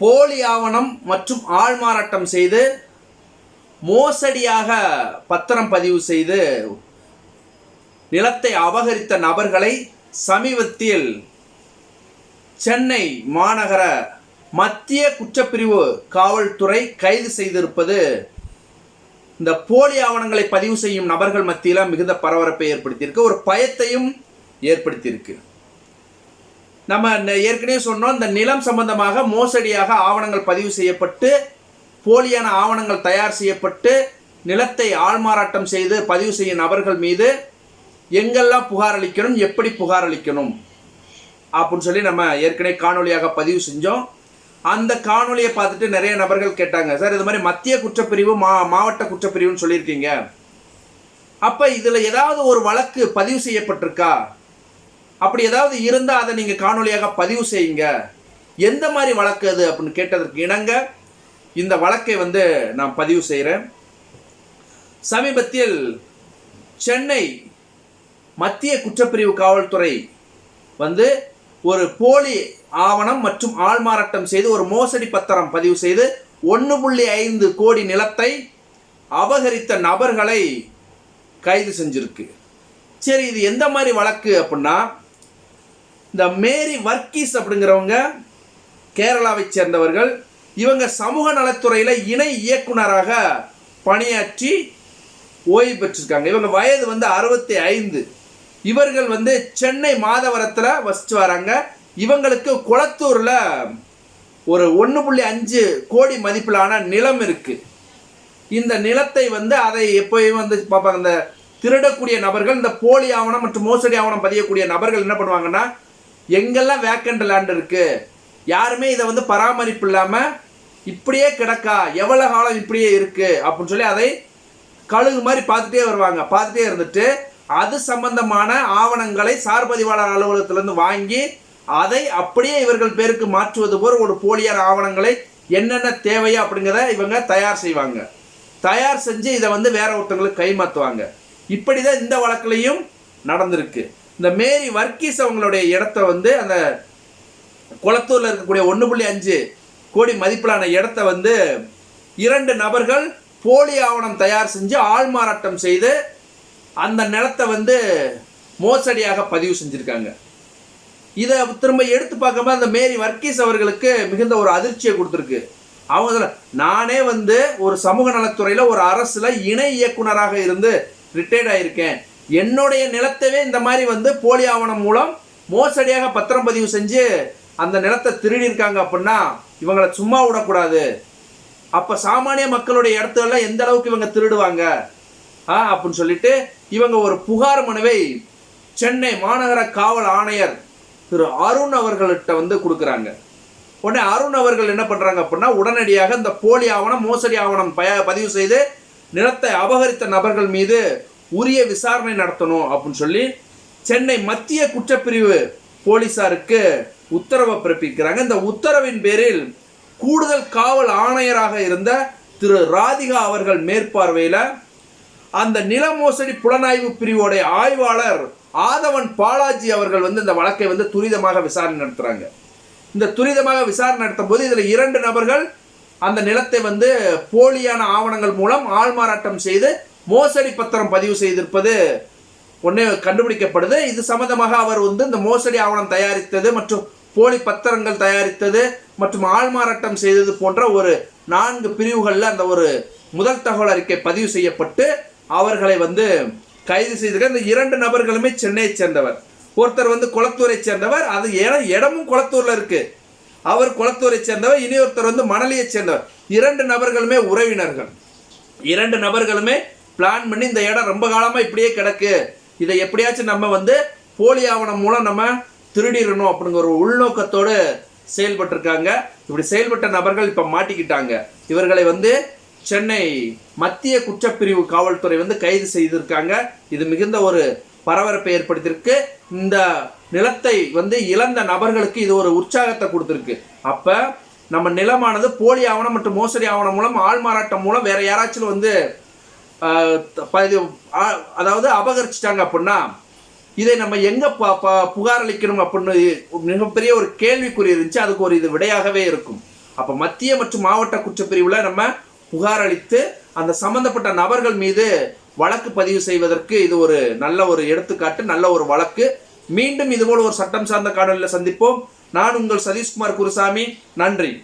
போலி ஆவணம் மற்றும் ஆள்மாறாட்டம் செய்து மோசடியாக பத்திரம் பதிவு செய்து நிலத்தை அபகரித்த நபர்களை சமீபத்தில் சென்னை மாநகர மத்திய குற்றப்பிரிவு காவல்துறை கைது செய்திருப்பது இந்த போலி ஆவணங்களை பதிவு செய்யும் நபர்கள் மத்தியில் மிகுந்த பரபரப்பை ஏற்படுத்தியிருக்கு. ஒரு பயத்தையும் ஏற்படுத்தியிருக்கு. நம்ம ஏற்கனவே சொன்னோம் இந்த நிலம் சம்பந்தமாக மோசடியாக ஆவணங்கள் பதிவு செய்யப்பட்டு போலியான ஆவணங்கள் தயார் செய்யப்பட்டு நிலத்தை ஆள்மாறாட்டம் செய்து பதிவு செய்யும் நபர்கள் மீது எங்கெல்லாம் புகார் அளிக்கணும் எப்படி புகார் அளிக்கணும்? அப்படின்னு சொல்லி நம்ம ஏற்கனவே காணொளியாக பதிவு செஞ்சோம். அந்த காணொலியை பார்த்துட்டு நிறைய நபர்கள் கேட்டாங்க சார் இது மாதிரி மத்திய குற்றப்பிரிவு மா மாவட்ட குற்றப்பிரிவுன்னு சொல்லியிருக்கீங்க. அப்போ இதில் ஏதாவது ஒரு வழக்கு பதிவு செய்யப்பட்டிருக்கா? அப்படி ஏதாவது இருந்தால் அதை நீங்கள் காணொலியாக பதிவு செய்யுங்க. எந்த மாதிரி வழக்கு அது அப்படின்னு கேட்டதற்கு இணங்க இந்த வழக்கை வந்து நான் பதிவு செய்கிறேன் சமீபத்தில் சென்னை மத்திய குற்றப்பிரிவு காவல்துறை வந்து ஒரு போலி ஆவணம் மற்றும் ஆள்மாறாட்டம் செய்து ஒரு மோசடி பத்திரம் பதிவு செய்து ஒன்று புள்ளி ஐந்து கோடி நிலத்தை அபகரித்த நபர்களை கைது செஞ்சிருக்கு. சரி இது எந்த மாதிரி வழக்கு அப்படின்னா இந்த மேரி வர்க்கீஸ் அப்படிங்கிறவங்க கேரளாவை சேர்ந்தவர்கள் இவங்க சமூக நலத்துறையில் இணை இயக்குனராக பணியாற்றி ஓய்வு பெற்றிருக்காங்க. இவங்க வயது வந்து அறுபத்தி ஐந்து இவர்கள் வந்து சென்னை மாதவரத்தில் வசித்து வராங்க. இவங்களுக்கு குளத்தூரில் ஒரு ஒன்று புள்ளி அஞ்சு கோடி மதிப்பிலான நிலம் இருக்குது இந்த நிலத்தை வந்து அதை எப்போயும் வந்து பார்ப்பாங்க. இந்த திருடக்கூடிய நபர்கள் இந்த போலி ஆவணம் மற்றும் மோசடி ஆவணம் பதியக்கூடிய நபர்கள் என்ன பண்ணுவாங்கன்னா எங்கெல்லாம் வேக்கண்ட் லேண்ட் இருக்கு? யாருமே இதை வந்து பராமரிப்பு இல்லாமல் இப்படியே கிடக்கா? எவ்வளோ காலம் இப்படியே இருக்கு? அப்படின்னு சொல்லி அதை கழுகு மாதிரி பார்த்துட்டே வருவாங்க. பார்த்துட்டே இருந்துட்டு அது சம்பந்தமான ஆவணங்களை சார்பதிவாளர் அலுவலகத்திலிருந்து வாங்கி அதை அப்படியே இவர்கள் பேருக்கு மாற்றுவது போல் ஒரு போலியான ஆவணங்களை என்னென்ன தேவையோ அப்படிங்கிறத இவங்க தயார் செய்வாங்க. தயார் செஞ்சு இதை வந்து வேற ஒருத்தங்களுக்கு கைமாற்றுவாங்க இப்படி தான் இந்த வழக்குலையும் நடந்திருக்கு. இந்த மேரி வர்க்கீஸ் அவங்களுடைய இடத்த வந்து அந்த குளத்தூரில் இருக்கக்கூடிய ஒன்று புள்ளி அஞ்சு கோடி மதிப்பிலான இடத்த வந்து இரண்டு நபர்கள் போலி ஆவணம் தயார் செஞ்சு ஆள்மாறாட்டம் செய்து அந்த நிலத்தை வந்து மோசடியாக பதிவு செஞ்சுருக்காங்க. இதை திரும்ப எடுத்து பார்க்கும்போது அந்த மேரி வர்க்கீஸ் அவர்களுக்கு மிகுந்த ஒரு அதிர்ச்சியை கொடுத்துருக்கு. அவங்க நானே வந்து ஒரு சமூக நலத்துறையில் ஒரு அரசில் இணை இயக்குனராக இருந்து ரிட்டையர்ட் ஆகியிருக்கேன் என்னுடைய நிலத்தவே இந்த மாதிரி வந்து போலி ஆவணம் மூலம் மோசடியாக பத்திரம் பதிவு செஞ்சு அந்த நிலத்தை திருடியிருக்காங்க அப்படின்னா இவங்களை சும்மா விடக்கூடாது. அப்போ சாமானிய மக்களுடைய இடத்துல எந்த அளவுக்கு இவங்க திருடுவாங்க? ஆ அப்படின்னு சொல்லிட்டு இவங்க ஒரு புகார் மனுவை சென்னை மாநகர காவல் ஆணையர் திரு அருண் அவர்கள்ட்ட வந்து கொடுக்குறாங்க. உடனே அருண் அவர்கள் என்ன பண்ணுறாங்க அப்படின்னா உடனடியாக இந்த போலி ஆவணம் மோசடி ஆவணம் பய பதிவு செய்து நிலத்தை அபகரித்த நபர்கள் மீது உரிய விசாரணை நடத்தணும் அப்படின்னு சொல்லி சென்னை மத்திய குற்றப்பிரிவு போலீசாருக்கு உத்தரவை பிறப்பிக்கிறாங்க. இந்த உத்தரவின் பேரில் கூடுதல் காவல் ஆணையராக இருந்த திரு ராதிகா அவர்கள் மேற்பார்வையில் அந்த நில மோசடி புலனாய்வு பிரிவோடைய ஆய்வாளர் ஆதவன் பாலாஜி அவர்கள் வந்து இந்த வழக்கை வந்து துரிதமாக விசாரணை நடத்துகிறாங்க இந்த துரிதமாக விசாரணை நடத்தும் போது இதில் இரண்டு நபர்கள் அந்த நிலத்தை வந்து போலியான ஆவணங்கள் மூலம் ஆள்மாறாட்டம் செய்து மோசடி பத்திரம் பதிவு செய்திருப்பது ஒன்றே கண்டுபிடிக்கப்படுது. இது சம்பந்தமாக அவர் வந்து இந்த மோசடி ஆவணம் தயாரித்தது மற்றும் போலி பத்திரங்கள் தயாரித்தது மற்றும் ஆள்மாறாட்டம் செய்தது போன்ற ஒரு நான்கு பிரிவுகளில் அந்த ஒரு முதல் தகவல் அறிக்கை பதிவு செய்யப்பட்டு அவர்களை வந்து கைது செய்திருக்க. இந்த இரண்டு நபர்களுமே சென்னையை சேர்ந்தவர். ஒருத்தர் வந்து குளத்தூரை சேர்ந்தவர். அது இடமும் குளத்தூரில் இருக்கு. அவர் குளத்தூரை சேர்ந்தவர். இனி ஒருத்தர் வந்து மணலியை சேர்ந்தவர். இரண்டு நபர்களுமே உறவினர்கள். இரண்டு நபர்களுமே பிளான் பண்ணி இந்த இடம் ரொம்ப காலமாக இப்படியே கிடக்கு. இதை எப்படியாச்சும் நம்ம வந்து போலி ஆவணம் மூலம் நம்ம திருடிடணும் அப்படிங்கிற ஒரு உள்நோக்கத்தோடு செயல்பட்டிருக்காங்க. இப்படி செயல்பட்ட நபர்கள் இப்போ மாட்டிக்கிட்டாங்க. இவர்களை வந்து சென்னை மத்திய குற்றப்பிரிவு காவல்துறை வந்து கைது செய்திருக்காங்க. இது மிகுந்த ஒரு பரபரப்பை ஏற்படுத்தியிருக்கு. இந்த நிலத்தை வந்து இழந்த நபர்களுக்கு இது ஒரு உற்சாகத்தை கொடுத்துருக்கு. அப்போ நம்ம நிலமானது போலி ஆவணம் மற்றும் மோசடி ஆவணம் மூலம் ஆள்மாறாட்டம் மூலம் வேற யாராச்சும் வந்து அதாவது அபகரிச்சிட்டாங்க அப்படின்னா இதை நம்ம எங்கே ப- ப- புகார் அளிக்கணும் அப்படின்னு மிகப்பெரிய ஒரு கேள்விக்குறி இருந்துச்சு. அதுக்கு ஒரு இது விடையாகவே இருக்கும். அப்போ மத்திய மற்றும் மாவட்ட குற்றப்பிரிவில் நம்ம புகார் அளித்து அந்த சம்பந்தப்பட்ட நபர்கள் மீது வழக்கு பதிவு செய்வதற்கு இது ஒரு நல்ல ஒரு எடுத்துக்காட்டு நல்ல ஒரு வழக்கு. மீண்டும் இதுபோல் ஒரு சட்டம் சார்ந்த காணொலியில் சந்திப்போம். நான் உங்கள் சதீஷ்குமார் குருசாமி. நன்றி.